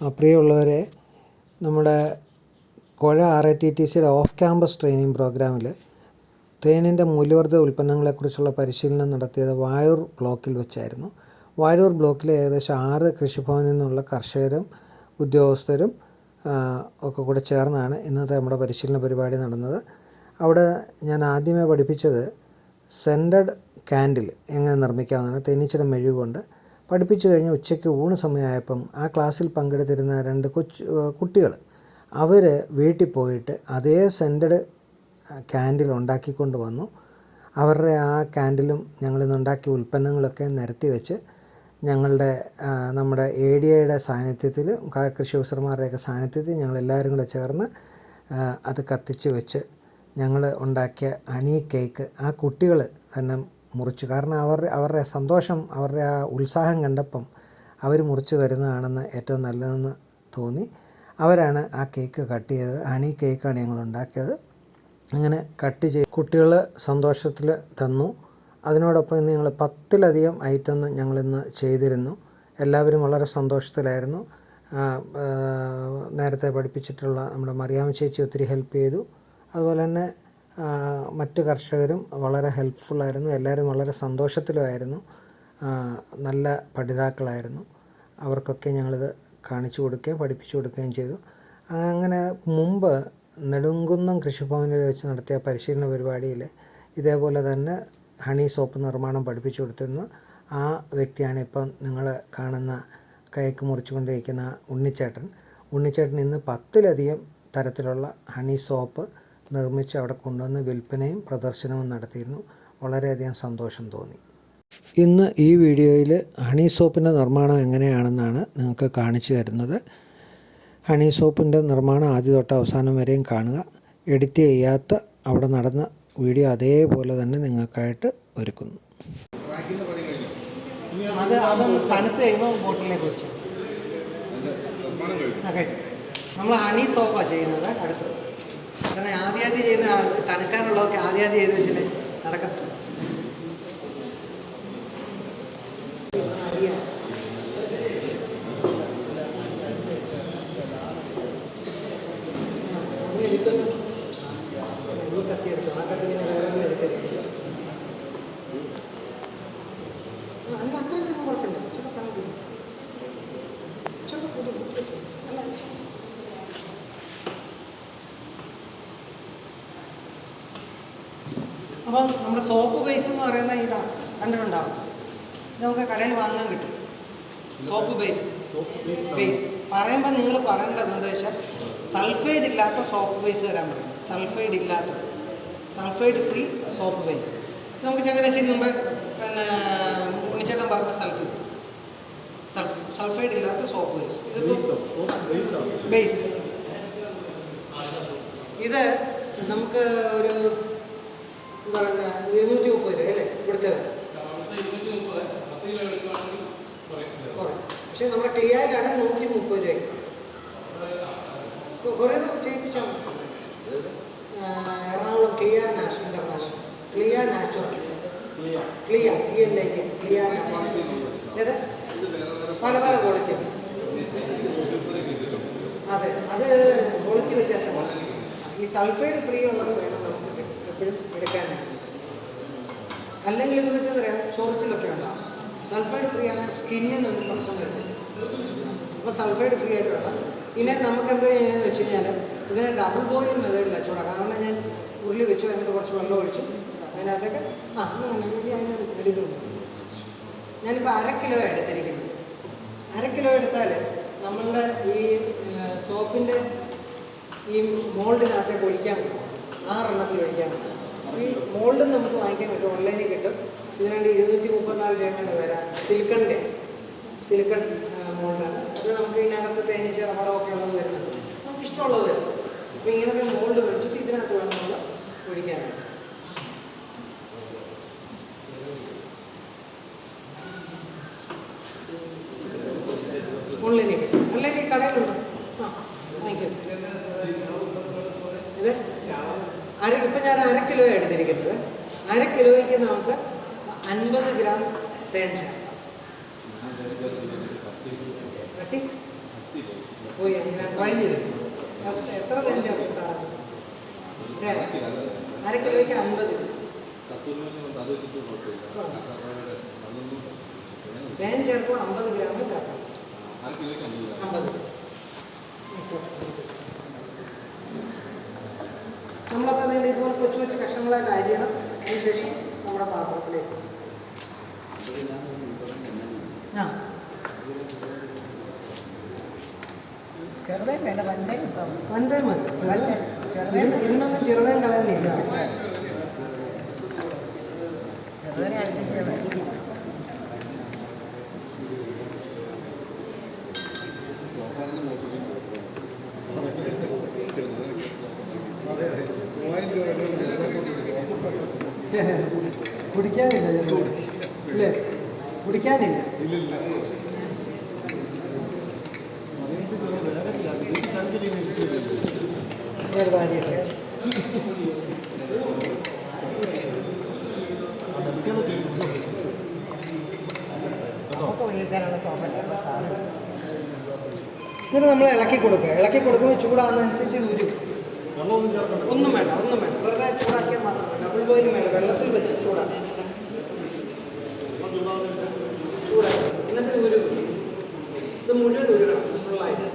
പ്രിയമുള്ളവരെ നമ്മുടെ കുഴ ആർ ഐ ടി ടി സിയുടെ ഓഫ് ക്യാമ്പസ് ട്രെയിനിങ് പ്രോഗ്രാമിൽ തേനിന്റെ മൂല്യവർദ്ധിത ഉൽപ്പന്നങ്ങളെക്കുറിച്ചുള്ള പരിശീലനം നടത്തിയത് വായൂർ ബ്ലോക്കിൽ വെച്ചായിരുന്നു. വായൂർ ബ്ലോക്കിലെ ഏകദേശം ആറ് കൃഷിഭവനിൽ നിന്നുള്ള കർഷകരും ഉദ്യോഗസ്ഥരും ഒക്കെ കൂടെ ചേർന്നാണ് ഇന്നത്തെ നമ്മുടെ പരിശീലന പരിപാടി നടന്നത്. അവിടെ ഞാൻ ആദ്യമേ പഠിപ്പിച്ചത് സെന്റഡ് കാൻഡിൽ എങ്ങനെ നിർമ്മിക്കാവുന്നതാണ് തേനീച്ചയുടെ മെഴുകൊണ്ട് പഠിപ്പിച്ചു കഴിഞ്ഞ് ഉച്ചയ്ക്ക് ഊണ് സമയമായപ്പം ആ ക്ലാസ്സിൽ പങ്കെടുത്തിരുന്ന രണ്ട് കൊച്ചു കുട്ടികൾ അവർ വീട്ടിൽ പോയിട്ട് അതേ സെന്റഡ് ക്യാൻഡിൽ ഉണ്ടാക്കിക്കൊണ്ട് വന്നു. അവരുടെ ആ ക്യാൻഡിലും ഞങ്ങളിന്ന് ഉണ്ടാക്കിയ ഉൽപ്പന്നങ്ങളൊക്കെ നിരത്തി വെച്ച് ഞങ്ങളുടെ നമ്മുടെ എ ഡി ഐയുടെ സാന്നിധ്യത്തിൽ കൃഷി ഓഫീസർമാരുടെയൊക്കെ സാന്നിധ്യത്തിൽ ഞങ്ങൾ എല്ലാവരും കൂടെ ചേർന്ന് അത് കത്തിച്ച് വെച്ച് ഞങ്ങൾ ഉണ്ടാക്കിയ ഹണി കേക്ക് ആ കുട്ടികൾ തന്നെ മുറിച്ചു. കാരണം അവർ അവരുടെ സന്തോഷം അവരുടെ ആ ഉത്സാഹം കണ്ടപ്പം അവർ മുറിച്ച് തരുന്നതാണെന്ന് ഏറ്റവും നല്ലതെന്ന് തോന്നി. അവരാണ് ആ കേക്ക് കട്ട് ചെയ്തത്. ഹണി കേക്കാണ് ഞങ്ങൾ ഉണ്ടാക്കിയത്. അങ്ങനെ കട്ട് ചെയ്ത് കുട്ടികൾ സന്തോഷത്തിൽ തന്നു. അതിനോടൊപ്പം ഇന്ന് ഞങ്ങൾ പത്തിലധികം ഐറ്റം ഞങ്ങളിന്ന് ചെയ്തിരുന്നു. എല്ലാവരും വളരെ സന്തോഷത്തിലായിരുന്നു. നേരത്തെ പഠിപ്പിച്ചിട്ടുള്ള നമ്മുടെ മറിയാമ്മ ചേച്ചി ഒത്തിരി ഹെൽപ്പ് ചെയ്തു. അതുപോലെ തന്നെ മറ്റ് കർഷകരും വളരെ ഹെൽപ്ഫുള്ളായിരുന്നു എല്ലാവരും വളരെ സന്തോഷത്തിലുമായിരുന്നു നല്ല പഠിതാക്കളായിരുന്നു. അവർക്കൊക്കെ ഞങ്ങളിത് കാണിച്ചു കൊടുക്കുകയും പഠിപ്പിച്ചു കൊടുക്കുകയും ചെയ്തു. അങ്ങനെ മുമ്പ് നെടുങ്കുന്നം കൃഷിഭവനിൽ വെച്ച് നടത്തിയ പരിശീലന പരിപാടിയിൽ ഇതേപോലെ തന്നെ ഹണി സോപ്പ് നിർമ്മാണം പഠിപ്പിച്ചു കൊടുത്തിരുന്നു. ആ വ്യക്തിയാണ് ഇപ്പം നിങ്ങൾ കാണുന്ന കൈക്ക് മുറിച്ചുകൊണ്ടിരിക്കുന്ന ഉണ്ണിച്ചേട്ടൻ. ഉണ്ണിച്ചേട്ടൻ ഇന്ന് പത്തിലധികം തരത്തിലുള്ള ഹണി സോപ്പ് നിർമ്മിച്ച് അവിടെ കൊണ്ടുവന്ന് വിൽപ്പനയും പ്രദർശനവും നടത്തിയിരുന്നു. വളരെയധികം സന്തോഷം തോന്നി. ഇന്ന് ഈ വീഡിയോയിൽ ഹണി സോപ്പിന്റെ നിർമ്മാണം എങ്ങനെയാണെന്നാണ് നിങ്ങൾക്ക് കാണിച്ചു തരുന്നത്. ഹണി സോപ്പിന്റെ നിർമ്മാണം ആദ്യം തൊട്ട് അവസാനം വരെയും കാണുക. എഡിറ്റ് ചെയ്യാത്ത അവിടെ നടന്ന വീഡിയോ അതേപോലെ തന്നെ നിങ്ങൾക്കായിട്ട് ഒരുക്കുന്നു. അത് അതൊന്ന് തണുത്ത് കഴിയുമ്പോൾ ബോട്ടിലേക്ക് വെച്ചു നമ്മൾ ഹണി സോപ്പാണ് ചെയ്യുന്നത് അടുത്തത്. കാരണം ആദ്യാദ്യം ആദ്യം ചെയ്യുന്ന ആൾ തണുക്കാനുള്ളതൊക്കെ ആദ്യാദ്യം ആദ്യം ചെയ്ത് വെച്ചില്ലേ നടക്കത്തില്ല എടുത്തു ആ കത്തി പിന്നെ വേറെ ഒന്നും എടുക്കരുത് ആ, അല്ല അത്രയും നേരം കുഴപ്പമില്ല ഇച്ചിരി തല കൂടി ഇച്ചിരി കൂടി അല്ല ഇച്ചിരി. അപ്പം നമ്മുടെ സോപ്പ് ബേസ് എന്ന് പറയുന്ന ഇതാ കണ്ടിട്ടുണ്ടാവും. നമുക്ക് കടയിൽ വാങ്ങാൻ കിട്ടും. സോപ്പ് ബേസ് ബേസ് പറയുമ്പോൾ നിങ്ങൾ പറയേണ്ടത് എന്താ വെച്ചാൽ സൾഫൈഡ് ഇല്ലാത്ത സോപ്പ് ബേസ് വരാൻ പറയും. സൾഫൈഡ് ഇല്ലാത്ത. സൾഫൈഡ് ഫ്രീ സോപ്പ് ബേസ് നമുക്ക് ചങ്ങനാശ്ശേരി മുമ്പ് പിന്നെ ഉണ്ണിച്ചേട്ടൻ പറഞ്ഞ സ്ഥലത്ത് കിട്ടും. സൾഫ് സൾഫൈഡ് ഇല്ലാത്ത സോപ്പ് ബേസ് ഇതിപ്പോൾ ബേസ് ഇത് നമുക്ക് ഒരു പറയുക ഇരുന്നൂറ്റി മുപ്പത് രൂപ അല്ലേ? ഇവിടുത്തെ കുറേ പക്ഷേ നമ്മുടെ ക്ലിയറിലാണ് നൂറ്റി മുപ്പത് രൂപയ്ക്ക് കുറേ ചെയ്യിപ്പിച്ചാൽ Ernakulam clear national international. Clear natural. Clear. C L I clear natural. പല പല ക്വാളിറ്റി. അതെ. അത് ക്വാളിറ്റി വ്യത്യാസമാണ്. ഈ സൾഫൈഡ് ഫ്രീ ഉള്ളത് എപ്പോഴും എടുക്കാനാണ്. അല്ലെങ്കിൽ നിങ്ങൾക്ക് പറയാം ചോർച്ചിലൊക്കെ ഉണ്ടാവും സൾഫൈഡ് ഫ്രീ ആണ് സ്കിന്നിനൊന്നും പ്രശ്നം വരുന്നില്ല. അപ്പോൾ സൾഫൈഡ് ഫ്രീ ആയിട്ട് വേണം. പിന്നെ നമുക്ക് എന്ത് ചെയ്യുന്നത് വെച്ച് കഴിഞ്ഞാൽ ഇതിനെ ഡബിൾ ബോയിൽ മെതേഡിൽ വെച്ചോടാം കാരണം ഞാൻ ഉരുളി വെച്ചു അതിനകത്ത് കുറച്ച് വെള്ളം ഒഴിച്ചു. അതിനകത്തേക്ക് ആ ഇനി അതിന് എടുക്കുന്നു ഞാനിപ്പോൾ അര കിലോ എടുത്തിരിക്കുന്നത്. അര കിലോ എടുത്താൽ നമ്മളുടെ ഈ സോപ്പിന്റെ ഈ മോൾഡിനകത്തേക്ക് ഒഴിക്കാൻ പറ്റും ആറെണ്ണത്തിൽ ഒഴിക്കാൻ പറ്റും. ഈ മോൾഡ് നമുക്ക് വാങ്ങിക്കാൻ പറ്റും. ഓൺലൈനിൽ കിട്ടും. ഇതിനാണ്ട് ഇരുന്നൂറ്റി മുപ്പത്തിനാല് രൂപയുടെ വില സിലിക്കണിന്റെ സിലിക്കൺ മോൾഡാണ് അത് നമുക്ക് ഇതിനകത്ത് തേനീച്ച പടമൊക്കെ ഉള്ളത് വരുന്നുണ്ട്. നമുക്ക് ഇഷ്ടമുള്ളത് വരുന്നത് അപ്പോൾ ഇങ്ങനത്തെ മോൾഡ് മേടിച്ചിട്ട് ഇതിനകത്ത് വേണം നമ്മൾ ഒഴിക്കാനായിട്ട് ഓൺലൈനിൽ അല്ലെങ്കിൽ കടയിലുണ്ട് ആ വാങ്ങിക്കും ഇത് അര ഇപ്പം ഞാൻ അര കിലോ എടുത്തിരിക്കുന്നത്. അര കിലോയ്ക്ക് നമുക്ക് അൻപത് ഗ്രാം തേൻ ചേർക്കാം. കട്ടി പോയി വഴിഞ്ഞിരുന്നു എത്ര തേൻ ചേർക്കും തേൻ അര കിലോയ്ക്ക് അൻപത് തേൻ ചേർക്കുമ്പോൾ അമ്പത് ഗ്രാം ചേർക്കാം അമ്പത് നമ്മളപ്പോൾ നിങ്ങൾ ഇതുപോലെ കൊച്ചു കൊച്ചു കഷ്ണങ്ങളായിട്ട് അരിയണം അതിനുശേഷം നമ്മുടെ പാത്രത്തിലേക്ക്. ആ. ചെറുതേ വേണ്ട വന്നേ മതി. ഇതിനൊന്നും ചെറുതേം കളയുന്നില്ല ചെറുതിനെ അടുപ്പിച്ച് വേണം കുടിക്കാനില്ല ഇല്ലേ? കുടിക്കാനില്ല. എന്നിട്ട് നമ്മൾ ഇളക്കി കൊടുക്കുക. ഇളക്കി കൊടുക്കുമ്പോൾ ചൂടാകുന്നതനുസരിച്ച് ഇത് ചേർക്കണ്ട ഒന്നും വേണ്ട ഒന്നും വേണ്ട. വെറുതെ ചൂടാക്കിയാൽ മാത്രം മതി. ഡബിൾ ബോയിലും വേണ്ട വെള്ളത്തിൽ വെച്ച് ചൂടാക്കി. ചൂടാക്കി. എന്നിട്ട് ഉരുകും ഉരും ഇത് മുഴുവൻ ഉരുകണം ഫുള്ളായിട്ട്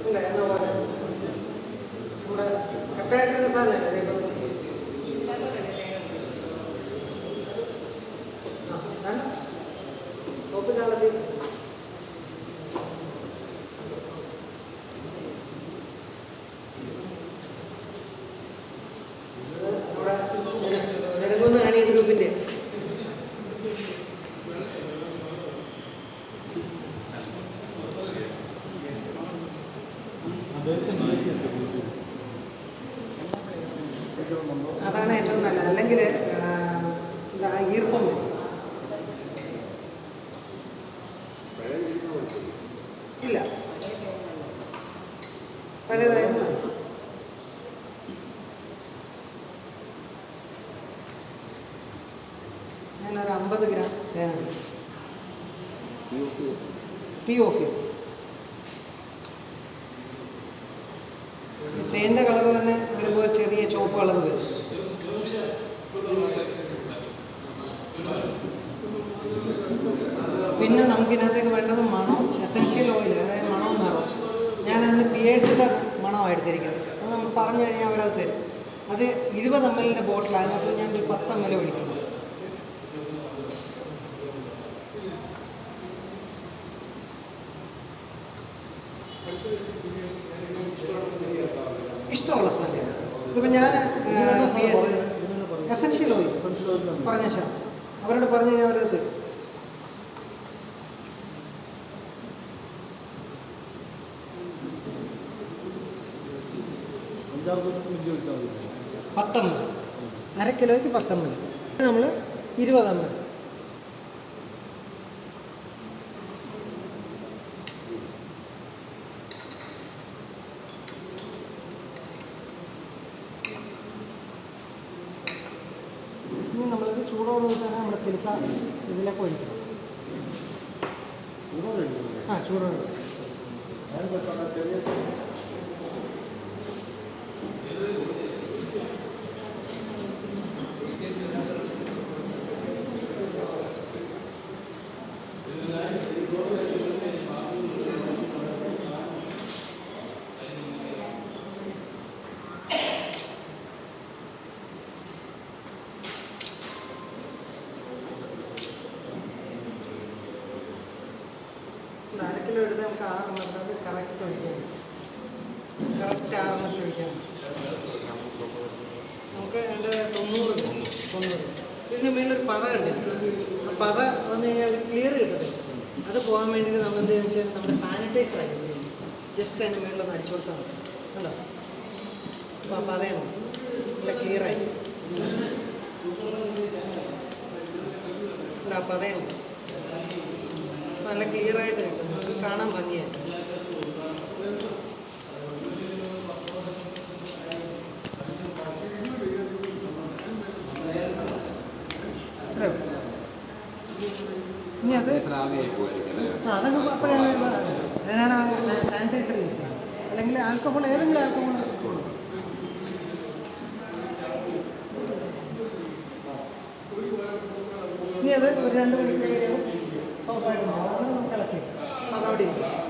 ഇല്ല, എന്ന പോലെ നമ്മുടെ കട്ടായിട്ടിരുന്ന സാധനമല്ലേ ദേ ഇപ്പം. ആ, വേണ്ട. സോപ്പ് കാലത്തിൽ നമ്മുടെ നെടുങ്കുന്ന് ഹണി ഗ്രൂപ്പിന്റെ അതാണ് ഏറ്റവും നല്ലത്. അല്ലെങ്കിൽ എന്താ ഈർപ്പം വരും. ഇല്ല. പഴയതായാലും മതി. ഞാനൊരു അമ്പത് ഗ്രാം തേനുണ്ട് തീ ഓഫ് ചെയ്തു തേന്റെ കളർ തന്നെ വരുമ്പോൾ ചെറിയ ചുവപ്പ് കളർ വരും. പിന്നെ നമുക്കിതിനകത്തേക്ക് വേണ്ടത് മണം എസൻഷ്യൽ ഓയിൽ അതായത് മണവും നിറം ഞാനതിന് പിയേഴ്സിന്റെ മണമാണ് എടുത്തിരിക്കുന്നത്. അത് നമ്മൾ പറഞ്ഞു കഴിഞ്ഞാൽ അവരത് തരും. അത് ഇരുപത് എം എല്ലിന്റെ ബോട്ടിൽ അതിനകത്ത് ഞാനൊരു പത്ത് എം എൽ ഒഴിക്കുന്നു. ഇഷ്ടമുള്ള സ്മെല്ല് ഇതിപ്പോൾ ഞാൻ പി എസ് എസൻഷ്യൽ ഓയിൽ പറഞ്ഞ ശാല അവരോട് പറഞ്ഞു കഴിഞ്ഞാൽ അവരത് തരും. പത്തമ്പത്. അര കിലോയ്ക്ക് പത്തമ്പത്. നമ്മൾ ഇരുപതമ്പത് ചൂടോടുകൂടി തന്നെ നമ്മൾ സിലിക്ക ഇതിലേക്ക് ഒഴിക്കണം ആ ചൂടോട്. ഒരു അര കിലോ എടുത്ത് നമുക്ക് ആറെണ്ണം അത് കറക്റ്റ് ഒഴിക്കാൻ കറക്റ്റ് ആറെണ്ണത്തിൽ ഒഴിക്കാൻ നമുക്ക് അതിന്റെ തൊണ്ണൂറ്. തൊണ്ണൂറ്. ഇതിന് മേലൊരു പത കണ്ടില്ല ആ പത വന്നു കഴിഞ്ഞാൽ ക്ലിയർ കിട്ടത്തില്ല. അത് പോകാൻ വേണ്ടിയിട്ട് നമ്മൾ എന്ത് വെച്ചാൽ നമ്മുടെ സാനിറ്റൈസർ യൂസ് ചെയ്യും ജസ്റ്റ് അതിന്റെ മേളിലൊന്ന് അടിച്ചു കൊടുത്താൽ മതി. കണ്ടോ? അപ്പോൾ ആ പതയാണ് നല്ല ക്ലിയറായി ആ പതയാണ് നല്ല ക്ലിയർ ആയിട്ട് കിട്ടും നമുക്ക് കാണാൻ ഭംഗിയായി. അത്രേ ഉള്ളൂ. ഇനി അത് അതങ്ങ് അപ്പോഴേ അതിനാണ് സാനിറ്റൈസർ യൂസ് ചെയ്യുന്നത് അല്ലെങ്കിൽ ആൽക്കഹോൾ ഏതെങ്കിലും ആൽക്കഹോൾ ഇനി അത് ഒരു രണ്ട് മണിക്കൂർ കഴിയുമ്പോൾ സോപ്പായിട്ട് മാറും. അങ്ങനെ നമുക്ക് ഇളക്കി അതവിടെ ഇരിക്കും.